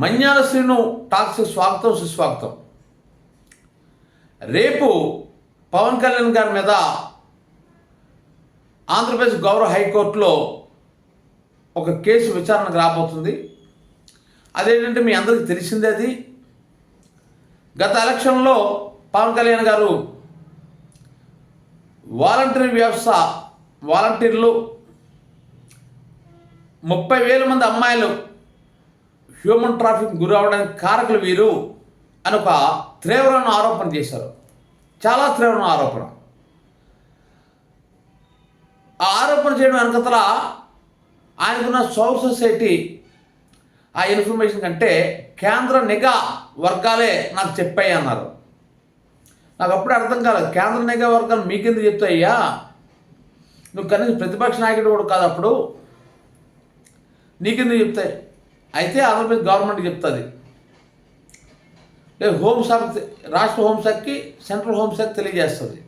మన్యాల Srinu talks స్వాగతం సుస్వాగతం. రేపు పవన్ కళ్యాణ్ గారి మీద ఆంధ్రప్రదేశ్ గౌరవ హైకోర్టులో ఒక కేసు విచారణకు రాబోతుంది. అదేంటంటే మీ అందరికీ తెలిసిందే అది. గత ఎలక్షన్లో పవన్ కళ్యాణ్ గారు వాలంటరీ వ్యవస్థ వాలంటీర్లు ముప్పై వేల మంది అమ్మాయిలు హ్యూమన్ ట్రాఫిక్ గురి అవడానికి కారకులు వీరు అని ఒక తీవ్రమైన ఆరోపణ చేశారు. చాలా తీవ్రమైన ఆరోపణ. ఆ ఆరోపణ చేయడం వెనకతల ఆయనకున్న సౌర్ సొసైటీ ఆ ఇన్ఫర్మేషన్ కంటే కేంద్ర నిఘా వర్గాలే నాకు చెప్పాయి అన్నారు. నాకు అప్పుడే అర్థం కాలేదు. కేంద్ర నిఘా వర్గాలు మీకెందుకు చెప్తాయ్యా? నువ్వు కనీసం ప్రతిపక్ష నాయకుడు కూడా కాదు అప్పుడు. నీకెందుకు చెప్తాయి? అయితే ఆంధ్రప్రదేశ్ గవర్నమెంట్ చెప్తుంది. లేదు హోంశాఖ రాష్ట్ర హోంశాఖకి సెంట్రల్ హోంశాఖ తెలియజేస్తుంది.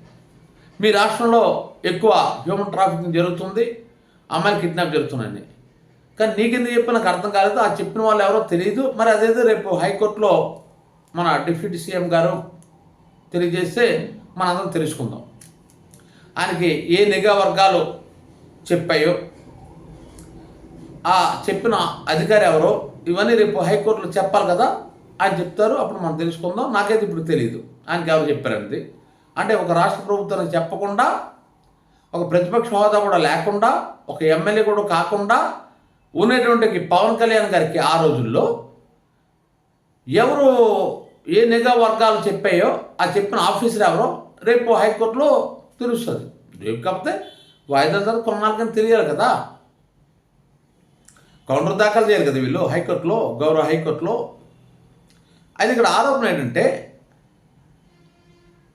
మీ రాష్ట్రంలో ఎక్కువ హ్యూమన్ ట్రాఫికింగ్ జరుగుతుంది అమ్మాయిలు కిడ్నాప్ జరుగుతున్నాయని. కానీ నీకెందుకు చెప్పి నాకు అర్థం కాలేదు ఆ చెప్పిన వాళ్ళు ఎవరో తెలియదు మరి అదేదో రేపు హైకోర్టులో మన డిప్యూటీ సీఎం గారు తెలియజేస్తే మన అందరం తెలుసుకుందాం. ఆయనకి ఏ నిఘా వర్గాలు చెప్పాయో ఆ చెప్పిన అధికారి ఎవరో ఇవన్నీ రేపు హైకోర్టులో చెప్పాలి కదా ఆయన చెప్తారు. అప్పుడు మనం తెలుసుకుందాం. నాకైతే ఇప్పుడు తెలియదు ఆయనకి ఎవరు చెప్పారండి? అంటే ఒక రాష్ట్ర ప్రభుత్వానికి చెప్పకుండా ఒక ప్రతిపక్ష హోదా కూడా లేకుండా ఒక ఎమ్మెల్యే కూడా కాకుండా ఉన్నటువంటి పవన్ కళ్యాణ్ గారికి ఆ రోజుల్లో ఎవరు ఏ నిఘా వర్గాలు చెప్పాయో ఆ చెప్పిన ఆఫీసర్ ఎవరో రేపు హైకోర్టులో తెలుస్తుంది. రేపు కాకపోతే వాయిదా తర్వాత కొన్నాళ్ళకని తెలియాలి కదా. కౌంటర్ దాఖలు చేయాలి కదా వీళ్ళు? హైకోర్టులో గౌరవ హైకోర్టులో. అయితే ఇక్కడ ఆరోపణ ఏంటంటే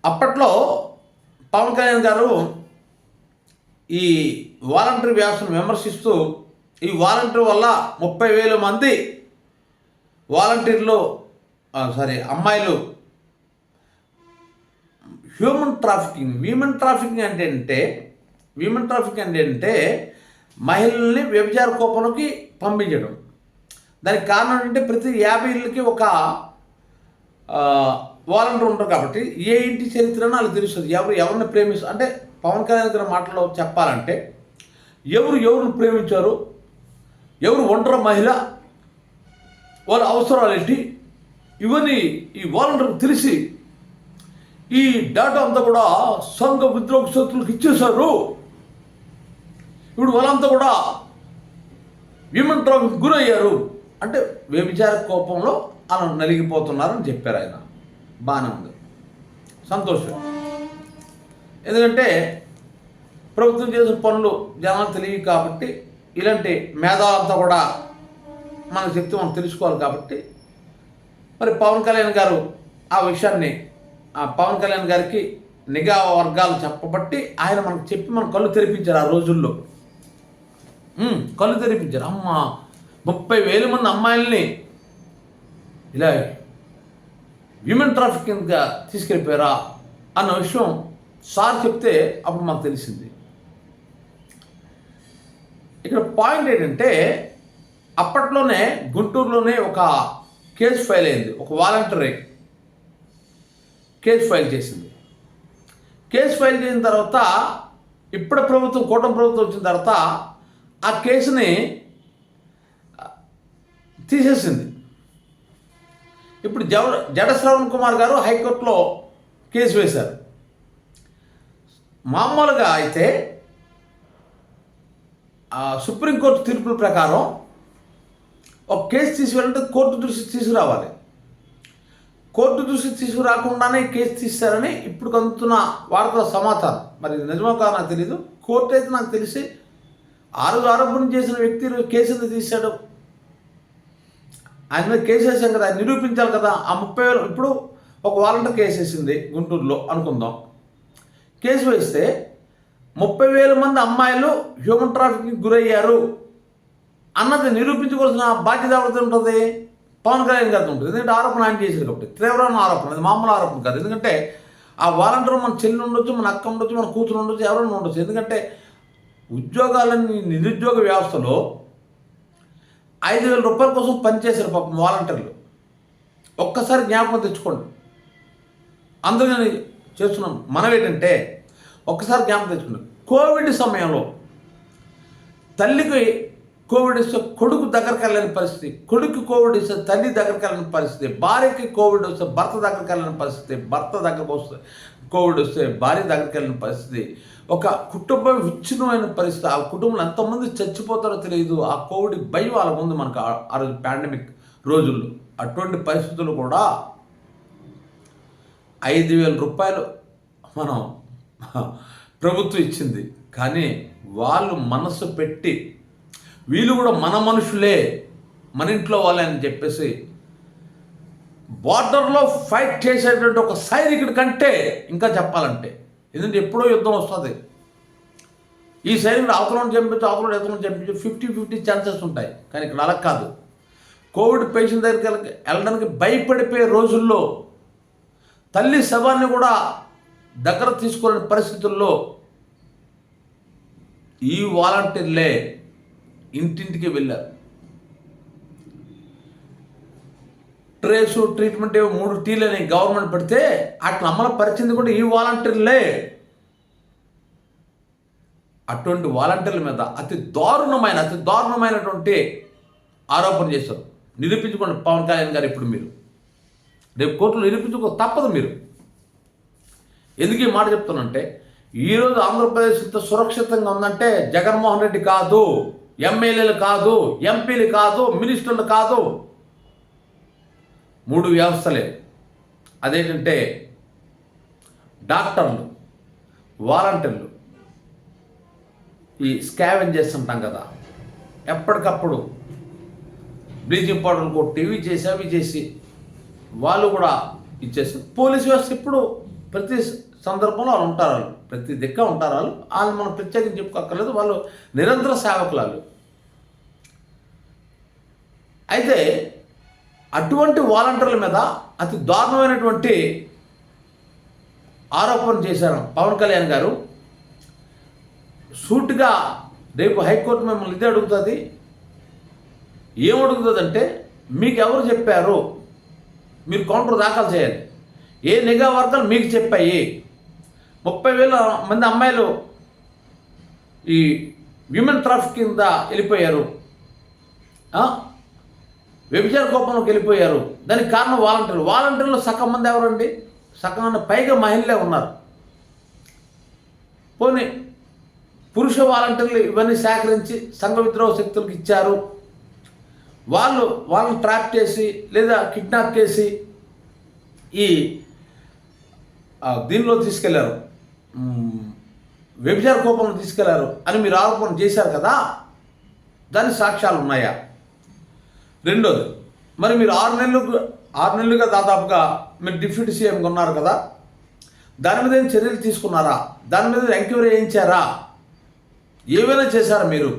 అప్పట్లో పవన్ కళ్యాణ్ గారు ఈ వాలంటరీ వ్యవస్థను విమర్శిస్తూ ఈ వాలంటీర్ వల్ల ముప్పై వేల మంది వాలంటీర్లు సారీ అమ్మాయిలు హ్యూమన్ ట్రాఫికింగ్ విమెన్ ట్రాఫికింగ్ అంటే అంటే విమెన్ ట్రాఫికింగ్ అంటే అంటే మహిళల్ని వ్యభిచార కోపంలోకి పంపించడం. దానికి కారణం ఏంటంటే ప్రతి యాభై ఇళ్ళకి ఒక వాలంటీర్ ఉంటారు కాబట్టి ఏ ఇంటి చరిత్రనో వాళ్ళకి తెలుస్తుంది. ఎవరు ఎవరిని ప్రేమిస్తారు అంటే పవన్ కళ్యాణ్ గారి మాటలో చెప్పాలంటే ఎవరు ఎవరిని ప్రేమించారు? ఎవరు ఒంటరి మహిళ? వాళ్ళ అవసరాలు ఏంటి? ఇవన్నీ ఈ వాలంటీర్ తెలిసి ఈ డేటా అంతా కూడా సంఘ ఉద్యోగ శక్తులకు ఇచ్చేశారు. ఇప్పుడు వాళ్ళంతా కూడా హ్యూమన్ ట్రాఫిక్ గురయ్యారు. అంటే వ్యభిచార కోపంలో అలా నలిగిపోతున్నారని చెప్పారు ఆయన. బాగానే ఉంది. సంతోషం. ఎందుకంటే ప్రభుత్వం చేసిన పనులు జనాలు తెలియవు కాబట్టి ఇలాంటి మేధావులంతా కూడా మన శక్తి మనం తెలుసుకోవాలి కాబట్టి మరి పవన్ కళ్యాణ్ గారు ఆ విషయాన్ని ఆ పవన్ కళ్యాణ్ గారికి నిఘా వర్గాలు చెప్పబట్టి ఆయన మనకు చెప్పి మన కళ్ళు తెరిపించారు ఆ రోజుల్లో. కళ్ళు తెరిపించారు. అమ్మ ముప్పై వేల మంది అమ్మాయిల్ని ఇలా విమెన్ ట్రాఫికింగ్గా తీసుకెళ్ళిపోయారా అన్న విషయం సార్ చెప్తే అప్పుడు మాకు తెలిసింది. ఇక్కడ పాయింట్ ఏంటంటే అప్పట్లోనే గుంటూరులోనే ఒక కేసు ఫైల్ అయింది. ఒక వాలంటరీ కేసు ఫైల్ చేసింది. కేసు ఫైల్ చేసిన తర్వాత ఇప్పుడు ప్రభుత్వం కూటమి ప్రభుత్వం వచ్చిన తర్వాత ఆ కేసుని తీసేసింది. ఇప్పుడు జవ జడ శ్రవణ్ కుమార్ గారు హైకోర్టులో కేసు వేశారు. మామూలుగా అయితే ఆ సుప్రీంకోర్టు తీర్పుల ప్రకారం ఒక కేసు తీసుకువెళ్ళంటే కోర్టు దృష్టి తీసుకురావాలి. కోర్టు దృష్టి తీసుకురాకుండానే కేసు తీస్తారని ఇప్పుడు అందుతున్న వార్తల సమాచారం. మరి నిజమో కాదో నాకు తెలీదు. కోర్టు అయితే నాకు తెలిసి ఆరు ఆరోపణ చేసిన వ్యక్తి కేసులు తీశాడు. ఆయన మీద కేసు వేసాం కదా నిరూపించాలి కదా ఆ ముప్పై వేలు ఇప్పుడు ఒక వాలంటీర్ కేసు వేసింది గుంటూరులో అనుకుందాం. కేసు వేస్తే ముప్పై వేల మంది అమ్మాయిలు హ్యూమన్ ట్రాఫికింగ్ గురయ్యారు. అన్నది నిరూపించుకోవాల్సిన బాధ్యత ఎవరితో ఉంటుంది? పవన్ కళ్యాణ్ గారితో ఉంటుంది. ఎందుకంటే ఆరోపణ ఆయన చేసింది కాబట్టి. తీవ్రమైన ఆరోపణ. అది మామూలు ఆరోపణ కాదు. ఎందుకంటే ఆ వాలంటీర్ మన చెల్లి ఉండొచ్చు మన అక్క ఉండొచ్చు మన కూతురు ఉండొచ్చు ఎవరైనా ఉండొచ్చు. ఎందుకంటే ఉద్యోగాలని నిరుద్యోగ వ్యవస్థలో ఐదు వేల రూపాయల కోసం పనిచేశారు పాపం వాలంటీర్లు. ఒక్కసారి జ్ఞాపకం తెచ్చుకోండి. అందరూ నేను చేస్తున్నాం. మనం ఏంటంటే ఒక్కసారి జ్ఞాపకం తెచ్చుకోండి. కోవిడ్ సమయంలో తల్లికి కోవిడ్ వస్తే కొడుకు దగ్గరికి వెళ్ళని పరిస్థితి కొడుకు కోవిడ్ వస్తే తల్లి దగ్గరికి వెళ్ళని పరిస్థితి భార్యకి కోవిడ్ వస్తే భర్త దగ్గరికి వెళ్ళని పరిస్థితి భర్త దగ్గరకు వస్తే కోవిడ్ వస్తే భార్య దగ్గరికి వెళ్ళిన పరిస్థితి. ఒక కుటుంబం విచ్ఛిన్నమైన పరిస్థితి. ఆ కుటుంబంలో ఎంతమంది చచ్చిపోతారో తెలియదు. ఆ కోవిడ్ భయం వాళ్ళ ముందు మనకు ఆ- ఆ రోజు పాండమిక్ రోజుల్లో. అటువంటి పరిస్థితులు కూడా ఐదు వేల రూపాయలు మనం ప్రభుత్వం ఇచ్చింది. కానీ వాళ్ళు మనసు పెట్టి వీళ్ళు కూడా మన మనుషులే మన ఇంట్లో వాళ్ళే అని చెప్పేసి బార్డర్లో ఫైట్ చేసేటువంటి ఒక సైనికుడి కంటే ఇంకా చెప్పాలంటే. ఎందుకంటే ఎప్పుడో యుద్ధం వస్తుంది. ఈ సైనికుడు అవతలను చంపించు అవతలను ఎతలను చంపించు ఫిఫ్టీ ఫిఫ్టీ ఛాన్సెస్ ఉంటాయి. కానీ ఇక్కడ అలా కాదు. కోవిడ్ పేషెంట్ దగ్గరికి వెళ్ళ- వెళ్ళడానికి భయపడిపోయే రోజుల్లో తల్లి శవాన్ని కూడా దగ్గర తీసుకోలేని పరిస్థితుల్లో ఈ వాలంటీర్లే ఇంటింటికి వెళ్ళారు ట్రేసు ట్రీట్మెంట్ ఏవో మూడు టీలని గవర్నమెంట్ పెడితే అట్లా అమలు పరిచింది కూడా ఈ వాలంటీర్లే. అటువంటి వాలంటీర్ల మీద అతి దారుణమైన అతి దారుణమైనటువంటి ఆరోపణ చేశారు. నిరూపించుకోండి పవన్ కళ్యాణ్ గారు ఇప్పుడు మీరు. రేపు కోర్టులో నిరూపించుకో తప్పదు మీరు. ఎందుకు ఈ మాట చెప్తానంటే ఈరోజు ఆంధ్రప్రదేశ్ ఇంత సురక్షితంగా ఉందంటే జగన్మోహన్ రెడ్డి కాదు. ఎమ్మెల్యేలు కాదు ఎంపీలు కాదు మినిస్టర్లు కాదు. మూడు వ్యవస్థలే. అదేంటంటే డాక్టర్లు వాలంటీర్లు. ఈ స్కావెన్ చేస్తుంటాం కదా. ఎప్పటికప్పుడు బ్లీచింగ్ పౌడర్లు కొట్టి ఇవి చేసి అవి చేసి వాళ్ళు కూడా ఇచ్చేసి పోలీస్ వ్యవస్థ ఇప్పుడు ప్రతి సందర్భంలో వాళ్ళు ఉంటారు వాళ్ళు. ప్రతి దిక్క ఉంటారు వాళ్ళు. వాళ్ళు మనం ప్రత్యేకం చెప్పుకోక్కర్లేదు. వాళ్ళు నిరంతర సేవకులు వాళ్ళు అయితే అటువంటి వాలంటీర్ల మీద అతి దారుణమైనటువంటి ఆరోపణ చేశారు పవన్ కళ్యాణ్ గారు. సూటిగా రేపు హైకోర్టు మిమ్మల్ని ఇదే అడుగుతుంది. ఏమడుగుతుందంటే మీకు ఎవరు చెప్పారు? మీరు కౌంటర్ దాఖలు చేయాలి. ఏ నిఘా వర్గాలు మీకు చెప్పాయి? ముప్పై వేల మంది అమ్మాయిలు ఈ హ్యూమన్ ట్రాఫిక్ కింద వెళ్ళిపోయారు. వ్యభిచార కోపంలోకి వెళ్ళిపోయారు. దానికి కారణం వాలంటీర్లు. వాలంటీర్లు సగం మంది ఎవరండి? సగం పైగా మహిళలే ఉన్నారు. పోనీ పురుష వాలంటీర్లు ఇవన్నీ సేకరించి సంఘ విద్రోహ శక్తులకు ఇచ్చారు. వాళ్ళు వాళ్ళని ట్రాప్ చేసి లేదా కిడ్నాప్ చేసి ఈ దీనిలో తీసుకెళ్ళారు. వ్యభిచార కోపంలో తీసుకెళ్ళారు అని మీరు ఆరోపణ చేశారు కదా? దాని సాక్ష్యాలు ఉన్నాయా? రెండోది మరి మీరు ఆరు నెలలు ఆరు నెలలుగా దాదాపుగా మీరు డిప్యూటీ సీఎంగా ఉన్నారు కదా? దాని మీద ఏం చర్యలు తీసుకున్నారా? దాని మీద ఎంక్వైరీ చేయించారా? ఏమైనా చేశారా మీరు?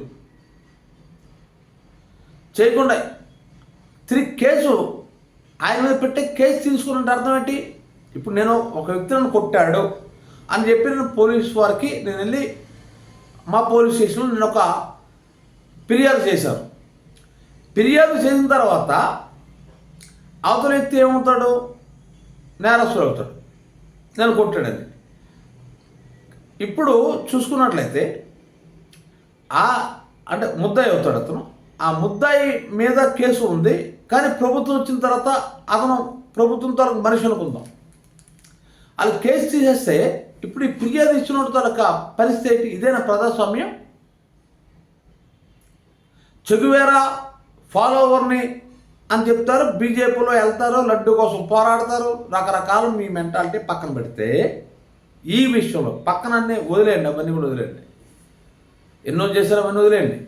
చేయకుండా తిరిగి కేసు ఆయన మీద పెట్టే కేసు తీసుకున్నట్టు అర్థం ఏంటి? ఇప్పుడు నేను ఒక వ్యక్తి నన్ను కొట్టాడు. అని చెప్పి నేను పోలీస్ వారికి. నేను వెళ్ళి మా పోలీస్ స్టేషన్లో నేను ఒక ఫిర్యాదు చేశాను. ఫిర్యాదు చేసిన తర్వాత అవతల వ్యక్తి ఏమవుతాడు? నేరస్తుడు అవుతాడు. నేను కొట్టాడని ఇప్పుడు చూసుకున్నట్లయితే ఆ అంటే ముద్దాయి అవుతాడు అతను. ఆ ముద్దాయి మీద కేసు ఉంది. కానీ ప్రభుత్వం వచ్చిన తర్వాత అతను ప్రభుత్వం తర్వాత మనిషి అనుకుందాం. వాళ్ళు కేసు తీసేస్తే ఇప్పుడు ఈ ఫిర్యాదు ఇచ్చిన తరక పరిస్థితి ఇదేనా ప్రజాస్వామ్యం? చెగువేరా ఫాలోవర్ని అని చెప్తారు బీజేపీలో వెళ్తారు లడ్డు కోసం పోరాడతారు రకరకాల మీ మెంటాలిటీ పక్కన పెడితే ఈ విషయంలో పక్కన అన్నీ వదిలేయండి అవన్నీ కూడా వదిలేయండి. ఎన్నో చేశారు అవన్నీ వదిలేయండి.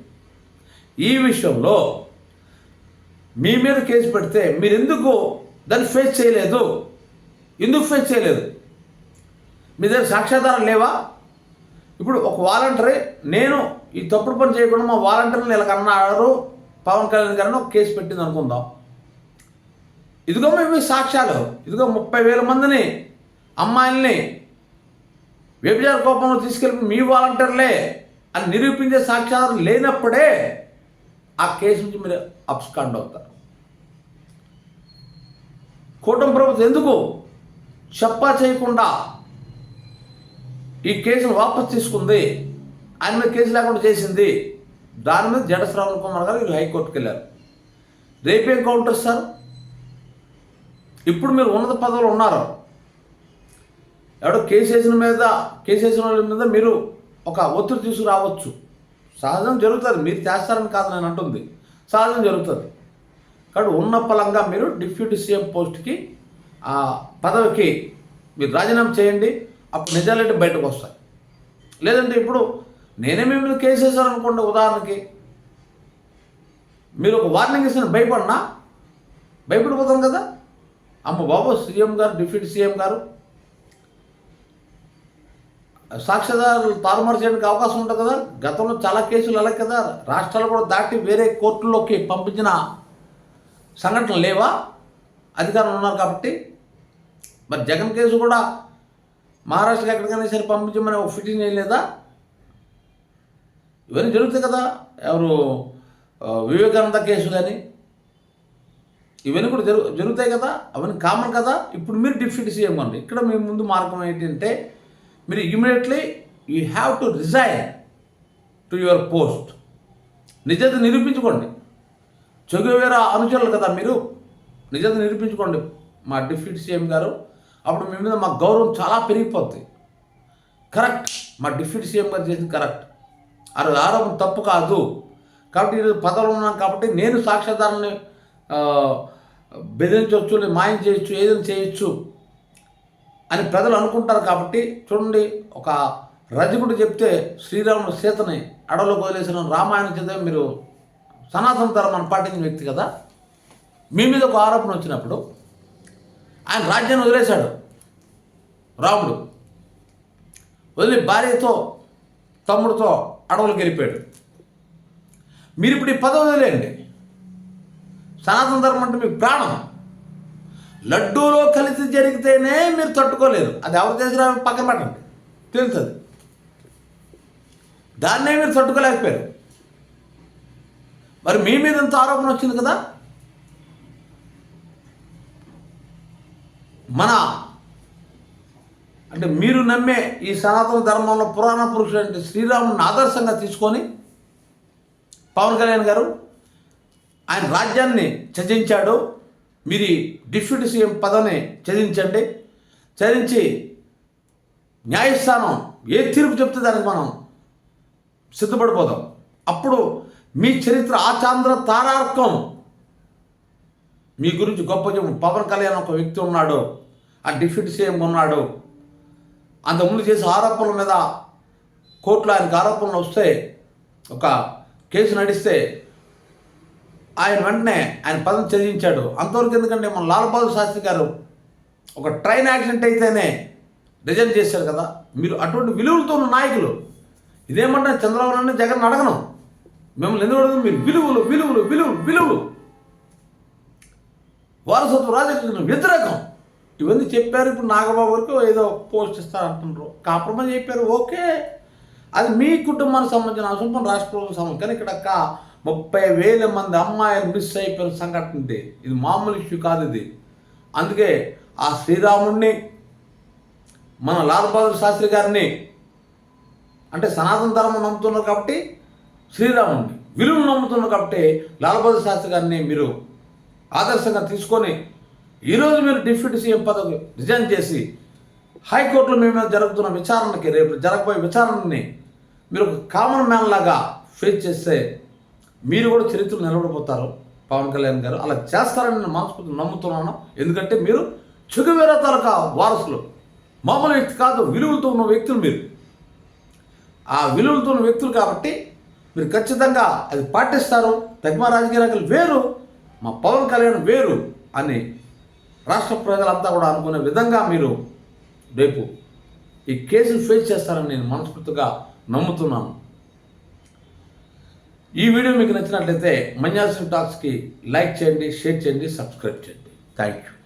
ఈ విషయంలో మీ మీద కేసు పెడితే మీరు ఎందుకు దాన్ని ఫేస్ చేయలేదు? ఎందుకు ఫేస్ చేయలేదు? మీ దగ్గర సాక్ష్యాధారం లేవా? ఇప్పుడు ఒక వాలంటరీ నేను ఈ తప్పుడు పని చేయకుండా మా వాలంటీర్లు ఇలా అన్నారు పవన్ కళ్యాణ్ గారిని ఒక కేసు పెట్టింది అనుకుందాం. ఇదిగో మేము సాక్ష్యాలు. ఇదిగో ముప్పై వేల మందిని అమ్మాయిల్ని వ్యభిచార కోపంలో తీసుకెళ్ళి మీ వాలంటీర్లే అని నిరూపించే సాక్ష్యాధారం లేనప్పుడే ఆ కేసు నుంచి మీరు అప్స్కాండ్ అవుతారు. కూటమి ప్రభుత్వం ఎందుకు చెప్పా చేయకుండా ఈ కేసును వాపస్ తీసుకుంది. ఆయన మీద కేసు లేకుండా చేసింది. దాని మీద జడ శ్రావణ కుమార్ గారు వీళ్ళు హైకోర్టుకి వెళ్ళారు. రేపేం కౌంటర్ సార్? ఇప్పుడు మీరు ఉన్నత పదవులు ఉన్నారు. ఎవడో కేసు వేసిన మీద కేసు వేసిన వాళ్ళ మీద మీరు ఒక ఒత్తిడి తీసుకురావచ్చు. సహజం జరుగుతుంది. మీరు చేస్తారని కాదు నేను అంటుంది. సహజం జరుగుతుంది. కాబట్టి ఉన్న పలంగా మీరు డిప్యూటీ సీఎం పోస్ట్కి ఆ పదవికి మీరు రాజీనామా చేయండి. అప్పుడు నిజాలంటే బయటకు వస్తాయి? లేదంటే ఇప్పుడు నేనే మీ మీద కేసు వేశాను అనుకోండి ఉదాహరణకి. మీరు ఒక వార్నింగ్ ఇచ్చిన భయపడినా? భయపడిపోతాం కదా? అమ్మ బాబు సీఎం గారు డిప్యూటీ సీఎం గారు సాక్షిదారులు తారుమారు చేయడానికి అవకాశం ఉంటుంది కదా? గతంలో చాలా కేసులు అలా కదా? రాష్ట్రాలు కూడా దాటి వేరే కోర్టుల్లోకి పంపించిన సంఘటనలు లేవా? అధికారులు ఉన్నారు కాబట్టి. మరి జగన్ కేసు కూడా మహారాష్ట్రకి ఎక్కడికైనా సరే పంపించమని ఒక ఫిటింగ్ చేయలేదా? ఇవన్నీ జరుగుతాయి కదా. ఎవరు వివేకానంద కేసు కానీ ఇవన్నీ కూడా జరుగు జరుగుతాయి కదా. అవన్నీ కామన్ కదా. ఇప్పుడు మీరు డిప్యూటీ సీఎం అండి ఇక్కడ మీ ముందు మార్గం ఏంటంటే మీరు immediately you have to resign to your post. నిజత నిరూపించుకోండి. చెగువేర అనుచరులు కదా మీరు. నిజత నిరూపించుకోండి. మా డిప్యూటీ సీఎం గారు అప్పుడు మీ మీద మా గౌరవం చాలా పెరిగిపోద్ది. కరెక్ట్ మా డిప్యూటీ సీఎం గారు చేసింది కరెక్ట్ అది ఆరోపణ తప్పు కాదు. కాబట్టి ఈరోజు పదవులు ఉన్నాం కాబట్టి నేను సాక్ష్యాధారాన్ని బెదిరించవచ్చు లేదు మాయం చేయొచ్చు ఏదైనా చేయొచ్చు అని ప్రజలు అనుకుంటారు కాబట్టి చూడండి ఒక రజకుడు చెప్తే శ్రీరాముడు సీతని అడవిలోకి వదిలేసిన రామాయణం చేత మీరు సనాతన ధర్మాన్ని పాటించిన వ్యక్తి కదా? మీ మీద ఒక ఆరోపణ వచ్చినప్పుడు ఆయన రాజ్యాన్ని వదిలేశాడు. రాముడు వదిలి భార్యతో తమ్ముడితో అడవులకు వెళ్ళిపోయాడు. మీరు ఇప్పుడు ఈ పదవి వదిలేయండి. సనాతన ధర్మం అంటే మీకు ప్రాణం. లడ్డూలో కలిసి జరిగితేనే మీరు తట్టుకోలేరు అది ఎవరు చేసినా పక్కన పెట్టండి. తెలుస్తుంది. దాన్నే మీరు తట్టుకోలేకపోయారు. మరి మీ మీద ఇంత ఆరోపణ వచ్చింది కదా? మన. అంటే మీరు నమ్మే ఈ సనాతన ధర్మంలో పురాణ పురుషుడు అంటే శ్రీరాముని ఆదర్శంగా తీసుకొని పవన్ కళ్యాణ్ గారు ఆయన రాజ్యాన్ని చదించాడు మీరు డిప్యూటీ సీఎం పదవిని చదివించండి చదించి న్యాయస్థానం ఏ తీర్పు చెప్తే దానికి మనం సిద్ధపడిపోదాం. అప్పుడు మీ చరిత్ర ఆచాంధ్ర తారార్కం మీ గురించి గొప్ప చెప్పు. పవన్ కళ్యాణ్ ఒక వ్యక్తి ఉన్నాడు. ఆ డిప్యూటీ సీఎం ఉన్నాడు. అంతకుముందు చేసే ఆరోపణల మీద కోర్టులో ఆయనకు ఆరోపణలు వస్తే ఒక కేసు నడిస్తే ఆయన వెంటనే ఆయన పదం చదివించాడు అంతవరకు ఎందుకంటే మన లాల్ బహదూర్ శాస్త్రి గారు ఒక ట్రైన్ యాక్సిడెంట్ అయితేనే రిజైన్ చేశారు కదా. మీరు అటువంటి విలువలతో ఉన్న నాయకులు. ఇదేమంటే చంద్రబాబు నాయుడు జగన్ అడగను మిమ్మల్ని ఎందుకు అడగదు మీరు విలువలు విలువలు విలువలు విలువలు. వారసత్వ రాజకీయ వ్యతిరేకం. ఇవన్నీ చెప్పారు ఇప్పుడు నాగబాబు వరకు ఏదో పోస్ట్ ఇస్తారంటున్నారు కాంప్రమైజ్ చెప్పారు ఓకే. అది మీ కుటుంబానికి సంబంధించిన అవసరం మన రాష్ట్ర ప్రభుత్వం సంబంధం కానీ ఇక్కడ ముప్పై వేల మంది అమ్మాయిలు మిస్ అయిపోయిన సంఘటన ఇది ఇది మామూలు ఇష్యూ కాదు ఇది. అందుకే ఆ శ్రీరాముడిని మన లాల్ బహదూర్ శాస్త్రి గారిని అంటే సనాతన ధర్మం నమ్ముతున్నారు కాబట్టి శ్రీరాముడిని విలువను నమ్ముతున్నారు కాబట్టి లాల్ బహదూర్ శాస్త్రి గారిని మీరు ఆదర్శంగా తీసుకొని ఈరోజు మీరు డిప్యూటీ సీఎం పదవి రిజైన్ చేసి హైకోర్టులో మేమే జరుగుతున్న విచారణకి రేపు జరగబోయే విచారణని మీరు ఒక కామన్ మ్యాన్ లాగా ఫేస్ చేస్తే మీరు కూడా చరిత్రలు నిలబడిపోతారు. పవన్ కళ్యాణ్ గారు అలా చేస్తారని నేను మనస్ఫూర్తి నమ్ముతున్నాను. ఎందుకంటే మీరు చుగువేర తాలూకా వారసులు. మామూలు వ్యక్తి కాదు విలువలతో ఉన్న వ్యక్తులు మీరు. ఆ విలువలతో ఉన్న వ్యక్తులు కాబట్టి మీరు ఖచ్చితంగా అది పాటిస్తారు. తగ్మ రాజకీయ నాయకులు వేరు మా పవన్ కళ్యాణ్ వేరు అని రాష్ట్ర ప్రజలంతా కూడా అనుకునే విధంగా మీరు రేపు ఈ కేసును ఫేస్ చేస్తారని నేను మనస్ఫూర్తిగా నమ్ముతున్నాను. ఈ వీడియో మీకు నచ్చినట్లయితే మన్యాసింగ్ టాక్స్కి లైక్ చేయండి షేర్ చేయండి సబ్స్క్రైబ్ చేయండి. Thank you